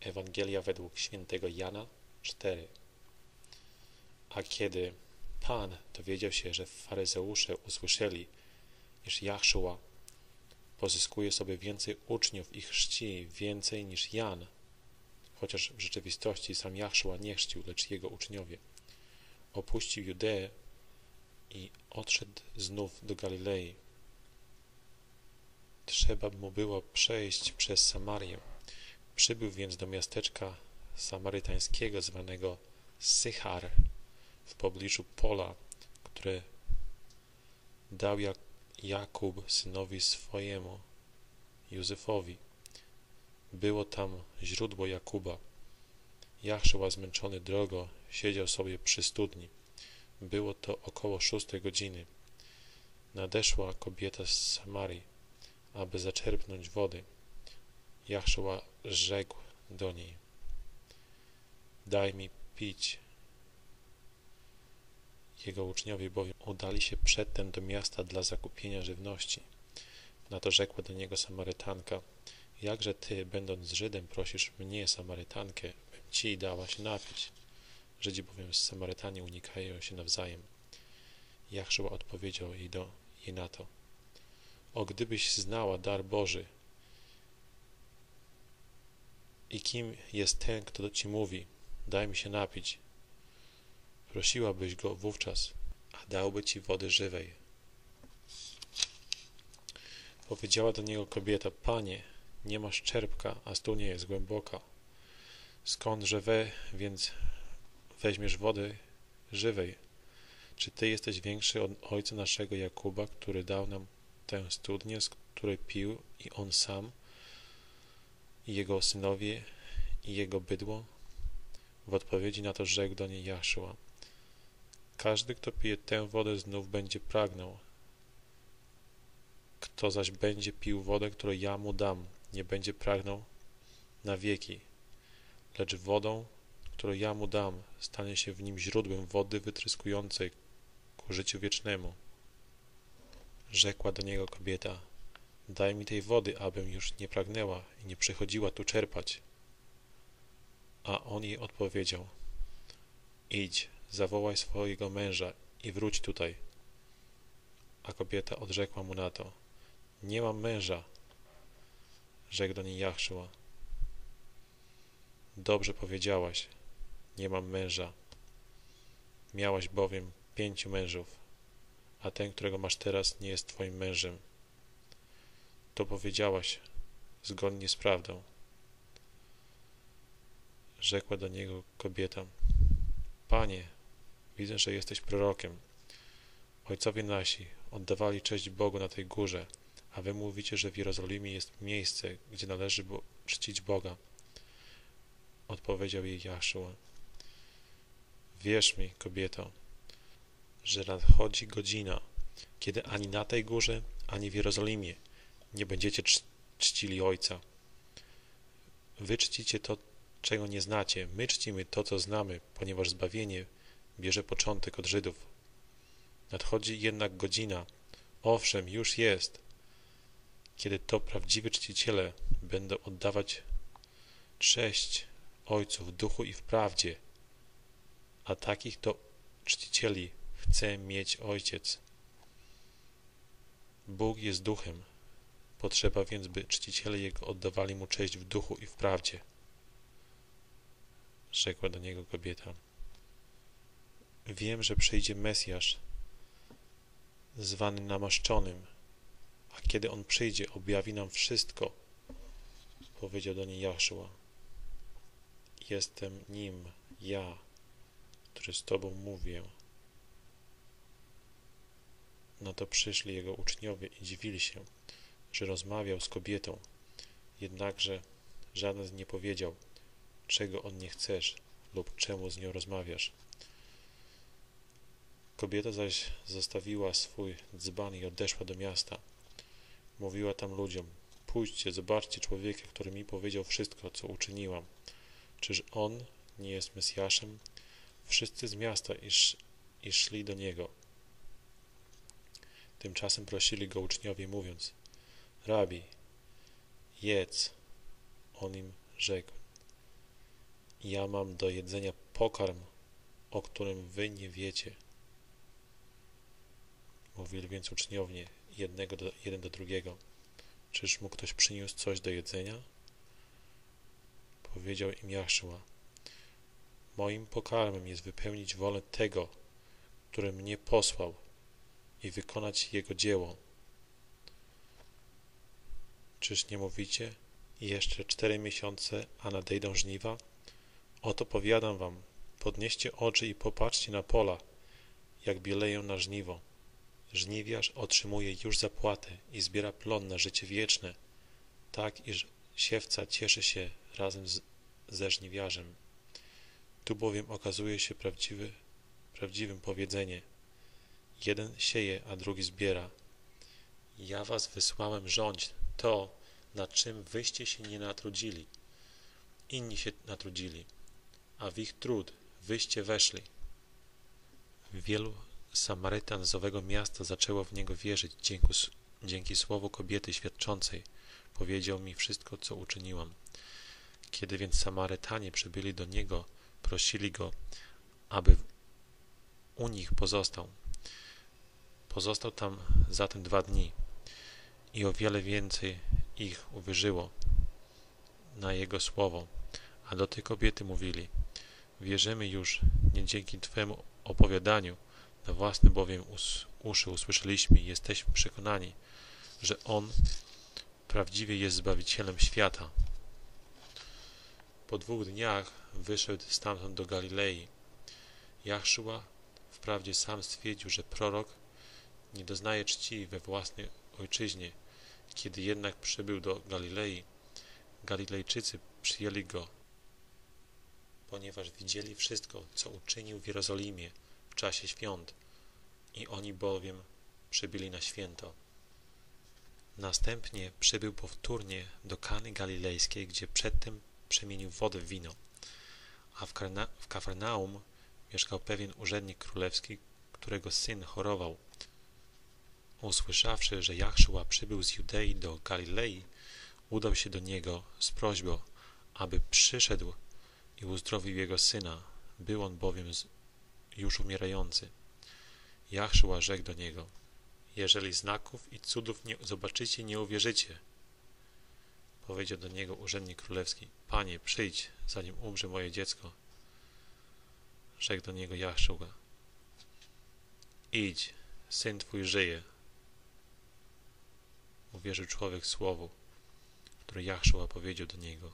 Ewangelia według świętego Jana 4. A kiedy Pan dowiedział się, że faryzeusze usłyszeli, iż Jachszua pozyskuje sobie więcej uczniów i chrzci więcej niż Jan, chociaż w rzeczywistości sam Jachszua nie chrzcił, lecz jego uczniowie, opuścił Judeę i odszedł znów do Galilei. Trzeba mu było przejść przez Samarię. Przybył więc do miasteczka samarytańskiego zwanego Sychar w pobliżu pola, które dał Jakub synowi swojemu, Józefowi. Było tam źródło Jakuba. Jachszoła zmęczony drogo siedział sobie przy studni. Było to około szóstej godziny. Nadeszła kobieta z Samarii, aby zaczerpnąć wody. Jachszoła rzekł do niej, daj mi pić. Jego uczniowie bowiem udali się przedtem do miasta dla zakupienia żywności. Na to rzekła do niego Samarytanka, jakże ty, będąc Żydem, prosisz mnie, Samarytankę, bym ci dała się napić? Żydzi bowiem z Samarytanie unikają się nawzajem. Jachszoła odpowiedział jej, do, jej na to, o gdybyś znała dar Boży i kim jest ten, kto ci mówi, daj mi się napić, prosiłabyś go wówczas, a dałby ci wody żywej. Powiedziała do niego kobieta, Panie, nie masz czerpka, a studnia jest głęboka. Skądże we, więc weźmiesz wody żywej? Czy Ty jesteś większy od ojca naszego Jakuba, który dał nam tę studnię, z której pił i on sam, i jego synowie, i jego bydło? W odpowiedzi na to rzekł do niej Jaszua. Każdy, kto pije tę wodę, znów będzie pragnął. Kto zaś będzie pił wodę, którą ja mu dam, nie będzie pragnął na wieki, lecz wodą, którą ja mu dam, stanie się w nim źródłem wody wytryskującej ku życiu wiecznemu. Rzekła do niego kobieta, daj mi tej wody, abym już nie pragnęła i nie przychodziła tu czerpać. A on jej odpowiedział, idź, zawołaj swojego męża i wróć tutaj. A kobieta odrzekła mu na to, nie mam męża. Rzekł do niej Jachszua, dobrze powiedziałaś, nie mam męża. Miałaś bowiem pięciu mężów, a ten, którego masz teraz, nie jest twoim mężem. To powiedziałaś zgodnie z prawdą. Rzekła do niego kobieta, Panie, widzę, że jesteś prorokiem. Ojcowie nasi oddawali cześć Bogu na tej górze, a wy mówicie, że w Jerozolimie jest miejsce, gdzie należy czcić Boga. Odpowiedział jej Jaszua. Wierz mi, kobieto, że nadchodzi godzina, kiedy ani na tej górze, ani w Jerozolimie nie będziecie czcili Ojca. Wy czcicie to, czego nie znacie, my czcimy to, co znamy, ponieważ zbawienie bierze początek od Żydów. Nadchodzi jednak godzina, owszem, już jest, kiedy to prawdziwi czciciele będą oddawać cześć Ojcu w duchu i w prawdzie, a takich to czcicieli chce mieć Ojciec. Bóg jest duchem, potrzeba więc, by czciciele Jego oddawali Mu cześć w duchu i w prawdzie. Rzekła do niego kobieta. Wiem, że przyjdzie Mesjasz, zwany namaszczonym, a kiedy On przyjdzie, objawi nam wszystko, powiedział do niej Jaszua. Jestem Nim, ja, który z Tobą mówię. No to przyszli Jego uczniowie i dziwili się, że rozmawiał z kobietą, jednakże żaden nie powiedział, czego On nie chcesz lub czemu z nią rozmawiasz. Kobieta zaś zostawiła swój dzban i odeszła do miasta. Mówiła tam ludziom, pójdźcie, zobaczcie człowieka, który mi powiedział wszystko, co uczyniłam. Czyż on nie jest Mesjaszem? Wszyscy z miasta iż, i szli do niego. Tymczasem prosili go uczniowie, mówiąc, Rabi, jedz. On im rzekł, Ja mam do jedzenia pokarm, o którym wy nie wiecie. Mówili więc uczniowie jednego do, jeden do drugiego. Czyż mu ktoś przyniósł coś do jedzenia? Powiedział im Jaszua. Moim pokarmem jest wypełnić wolę tego, który mnie posłał i wykonać jego dzieło. Czyż nie mówicie? Jeszcze cztery miesiące, a nadejdą żniwa? Oto powiadam wam, podnieście oczy i popatrzcie na pola, jak bieleją na żniwo. Żniwiarz otrzymuje już zapłatę i zbiera plon na życie wieczne, tak iż siewca cieszy się razem z, ze żniwiarzem. Tu bowiem okazuje się prawdziwy, prawdziwym powiedzenie. Jeden sieje, a drugi zbiera. Ja was wysłałem rządź to, nad czym wyście się nie natrudzili. Inni się natrudzili, a w ich trud wyście weszli. Wielu Samarytan z owego miasta zaczęło w niego wierzyć dzięki, dzięki słowu kobiety świadczącej. Powiedział mi wszystko, co uczyniłam. Kiedy więc Samarytanie przybyli do niego, prosili go, aby u nich pozostał. Pozostał tam zatem dwa dni i o wiele więcej ich uwierzyło na jego słowo, a do tej kobiety mówili: Wierzymy już nie dzięki Twemu opowiadaniu, na własne bowiem us uszy usłyszeliśmy i jesteśmy przekonani, że On prawdziwie jest Zbawicielem świata. Po dwóch dniach wyszedł stamtąd do Galilei. Jachszua wprawdzie sam stwierdził, że prorok nie doznaje czci we własnej ojczyźnie. Kiedy jednak przybył do Galilei, Galilejczycy przyjęli go, ponieważ widzieli wszystko, co uczynił w Jerozolimie w czasie świąt i oni bowiem przybyli na święto. Następnie przybył powtórnie do Kany Galilejskiej, gdzie przedtem przemienił wodę w wino. A w, Kafarnaum mieszkał pewien urzędnik królewski, którego syn chorował. Usłyszawszy, że Jachszua przybył z Judei do Galilei, udał się do niego z prośbą, aby przyszedł i uzdrowił jego syna. Był on bowiem już umierający. Jachszua rzekł do niego, jeżeli znaków i cudów nie zobaczycie, nie uwierzycie. Powiedział do niego urzędnik królewski, Panie, przyjdź, zanim umrze moje dziecko. Rzekł do niego Jachszua, idź, syn twój żyje. Uwierzył człowiek słowu, które Jachszua powiedział do niego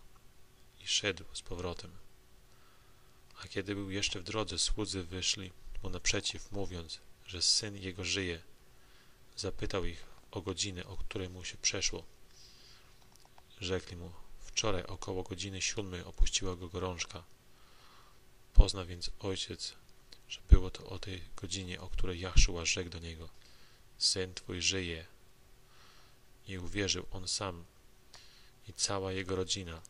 i szedł z powrotem. A kiedy był jeszcze w drodze, słudzy wyszli mu naprzeciw, mówiąc, że syn jego żyje. Zapytał ich o godzinę, o której mu się przeszło. Rzekli mu, wczoraj około godziny siódmej opuściła go gorączka. Pozna więc ojciec, że było to o tej godzinie, o której Jachszua rzekł do niego, syn twój żyje. I uwierzył on sam i cała jego rodzina.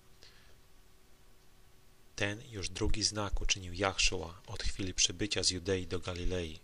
Ten już drugi znak uczynił Jachszua od chwili przybycia z Judei do Galilei